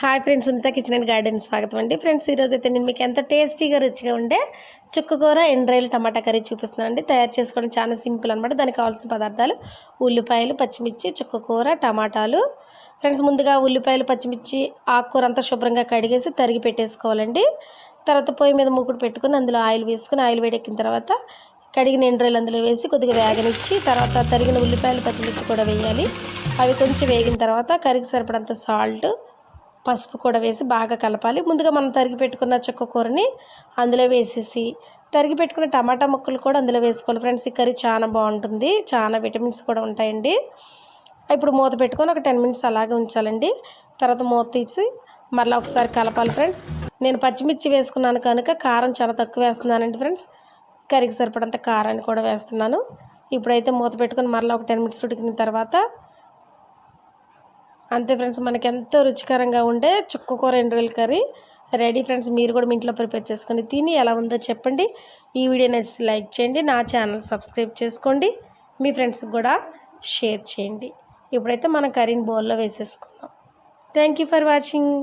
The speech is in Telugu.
Hi friends Sunitha kitchen and garden స్వాగతం అండి. ఫ్రెండ్స్ ఈరోజు అయితే నేను మీకు ఎంత టేస్టీగా రుచిగా ఉండే చుక్కకూర ఎండ్రాయిలు టమాటా కర్రీ చూపిస్తున్నానండి తయారు చేసుకోవడం చాలా సింపుల్ అనమాట దానికి కావాల్సిన పదార్థాలు ఉల్లిపాయలు పచ్చిమిర్చి చుక్కకూర టమాటాలు. ఫ్రెండ్స్ ముందుగా ఉల్లిపాయలు పచ్చిమిర్చి ఆకుకూర అంతా శుభ్రంగా కడిగేసి తరిగి పెట్టేసుకోవాలండి. తర్వాత పొయ్యి మీద మూకుడు పెట్టుకుని అందులో ఆయిల్ వేసుకుని ఆయిల్ వేడెక్కిన తర్వాత కడిగిన ఎండ్రాయిలు అందులో వేసి కొద్దిగా వేగనిచ్చి తర్వాత తరిగిన ఉల్లిపాయలు పచ్చిమిర్చి కూడా వేయాలి. అవి కొంచెం వేగిన తర్వాత కర్రీకి సరిపడంత సాల్ట్ పసుపు కూడా వేసి బాగా కలపాలి. ముందుగా మనం తరిగి పెట్టుకున్న చెక్క కూరని అందులో వేసేసి తరిగి పెట్టుకున్న టమాటా ముక్కలు కూడా అందులో వేసుకోవాలి. ఫ్రెండ్స్ ఈ కర్రీ చాలా బాగుంటుంది. చాలా విటమిన్స్ కూడా ఉంటాయండి. ఇప్పుడు మూత పెట్టుకొని ఒక టెన్ మినిట్స్ అలాగే ఉంచాలండి. తర్వాత మూత తీసి మళ్ళీ ఒకసారి కలపాలి ఫ్రెండ్స్. నేను పచ్చిమిర్చి వేసుకున్నాను కనుక కారం చాలా తక్కువ వేస్తున్నానండి ఫ్రెండ్స్. కర్రీకి సరిపడంత కారాన్ని కూడా వేస్తున్నాను. ఇప్పుడైతే మూత పెట్టుకొని మళ్ళీ ఒక టెన్ మినిట్స్ ఉడికిన తర్వాత అంతే ఫ్రెండ్స్ మనకి ఎంతో రుచికరంగా ఉండే చుక్కకూర ఎండ్రోల్ కర్రీ. రెడీ ఫ్రెండ్స్ మీరు కూడా మీ ఇంట్లో ప్రిపేర్ చేసుకొని తిని ఎలా ఉందో చెప్పండి. ఈ వీడియో నచ్చి లైక్ చేయండి నా ఛానల్ సబ్స్క్రైబ్ చేసుకోండి మీ ఫ్రెండ్స్కి కూడా షేర్ చేయండి. ఇప్పుడైతే మనం కర్రీని బౌల్లో వేసేసుకుందాం. Thank you for watching.